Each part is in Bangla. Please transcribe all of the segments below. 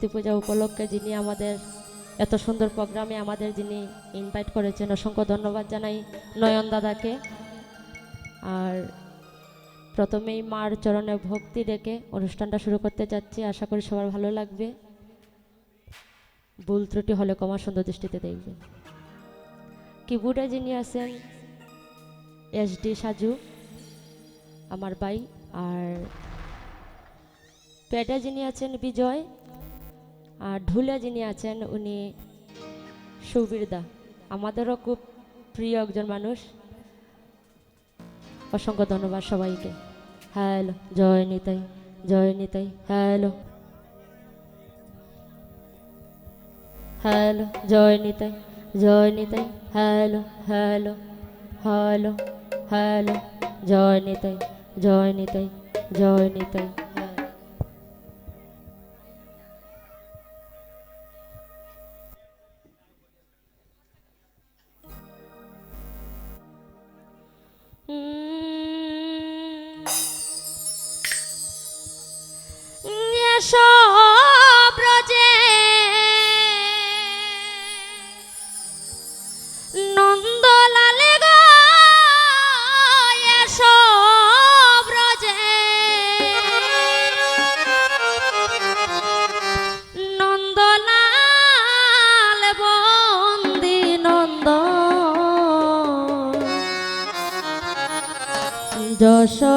সরস্বতী পূজা উপলক্ষে যিনি আমাদের এত সুন্দর প্রোগ্রামে আমাদের যিনি ইনভাইট করেছেন, অসংখ্য ধন্যবাদ জানাই নয়ন দাদাকে। আর প্রথমেই মার চরণে ভক্তি রেখে অনুষ্ঠানটা শুরু করতে যাচ্ছি। আশা করি সবার ভালো লাগবে। ভুল ত্রুটি হলে কমা সুন্দর দৃষ্টিতে দেখবেন। কিবোর্ডে যিনি আছেন, এস ডি সাজু, আমার ভাই। আর প্যাডে যিনি আছেন বিজয় আর ঢুলে যিনি আছেন, উনি সুবীরদা। আমাদেরও খুব প্রিয় একজন মানুষ। অসংখ্য ধন্যবাদ সবাইকে। হ্যালো, জয় নিতাই জয় নিতাই, হ্যালো। হ্যালো, জয় নিতাই জয় Nitai, hello hello hello hello, জয় নিতাই জয় নিতাই জয় নিতাই।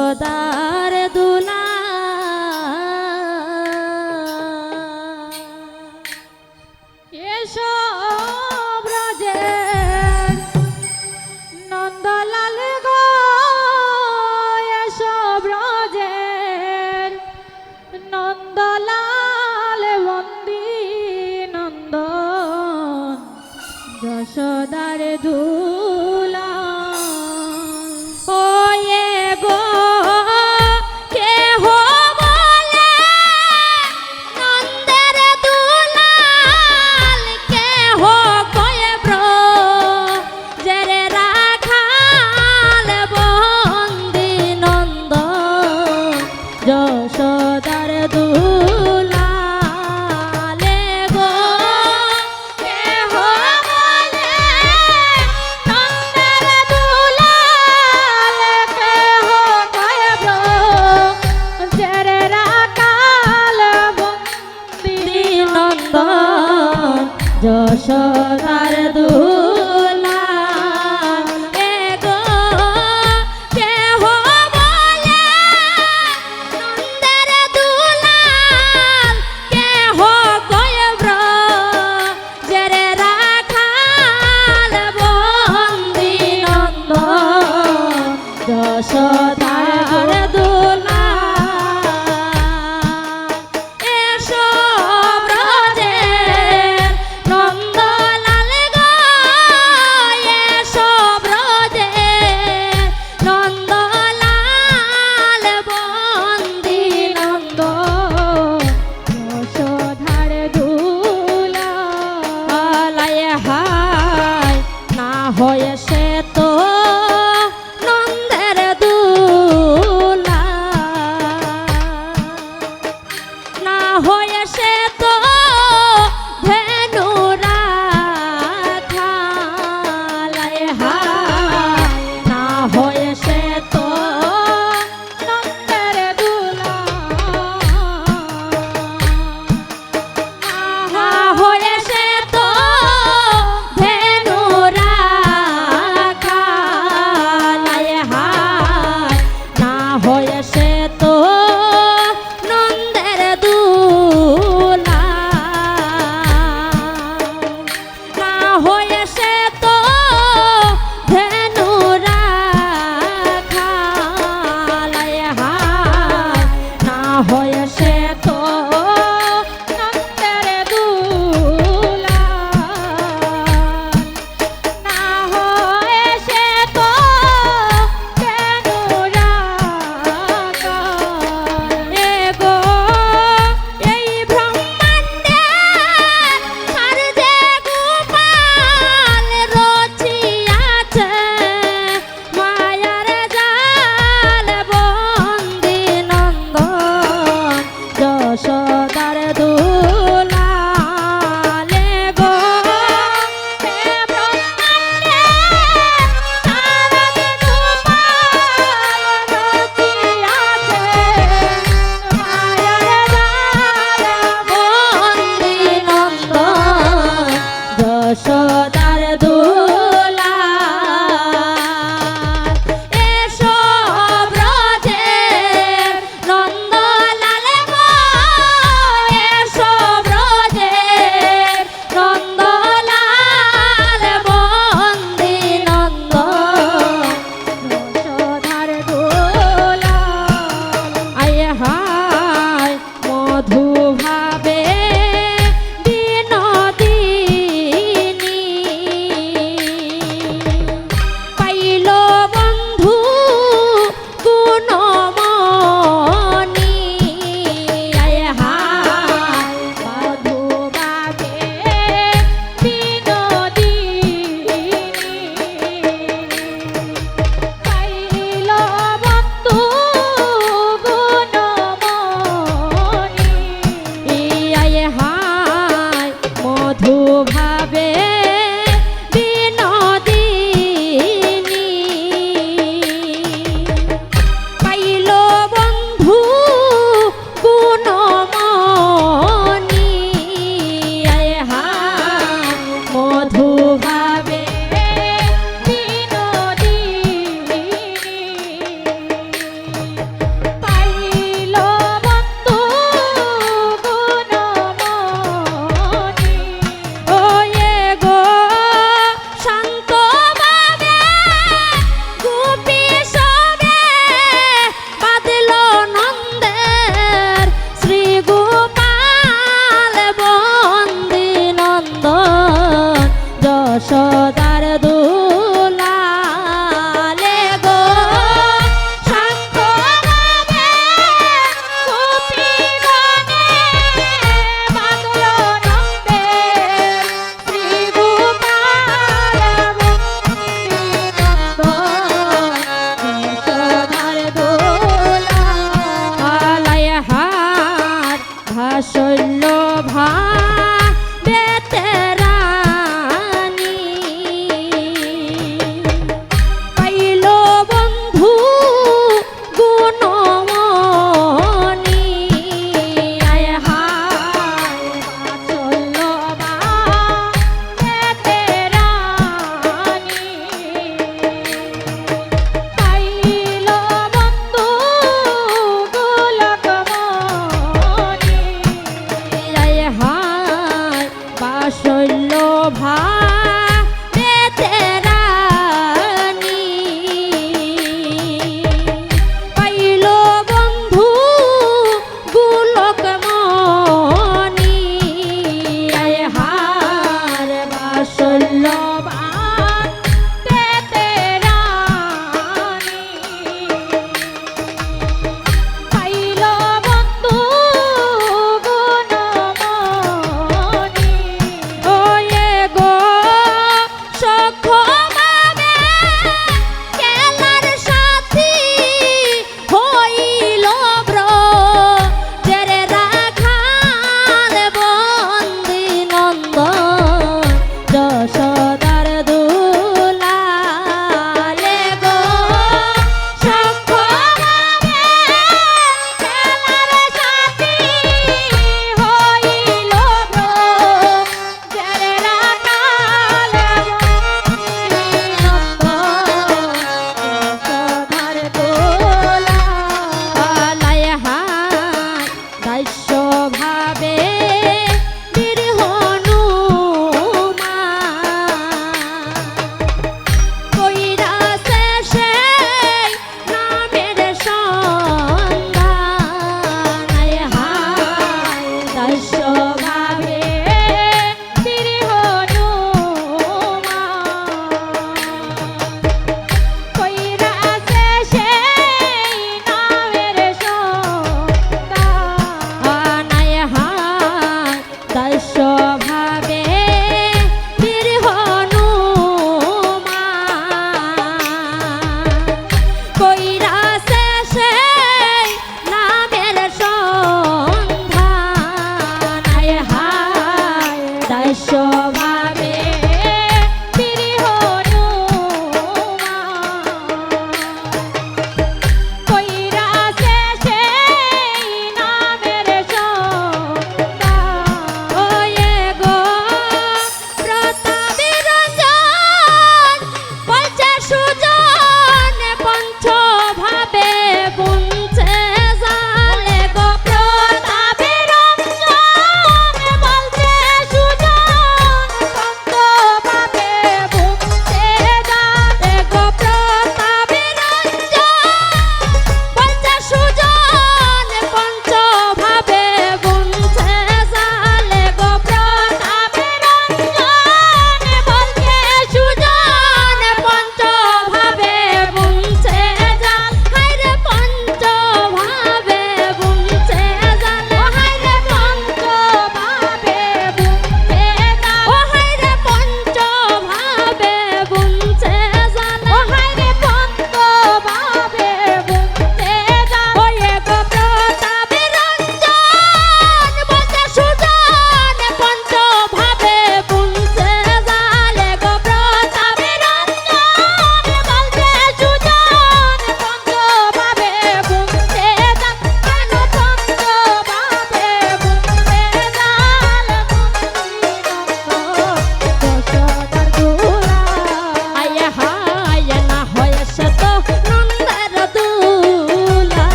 যশোদার দুলা যশোদার দুলা সদা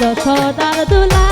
যশোদার দুলা।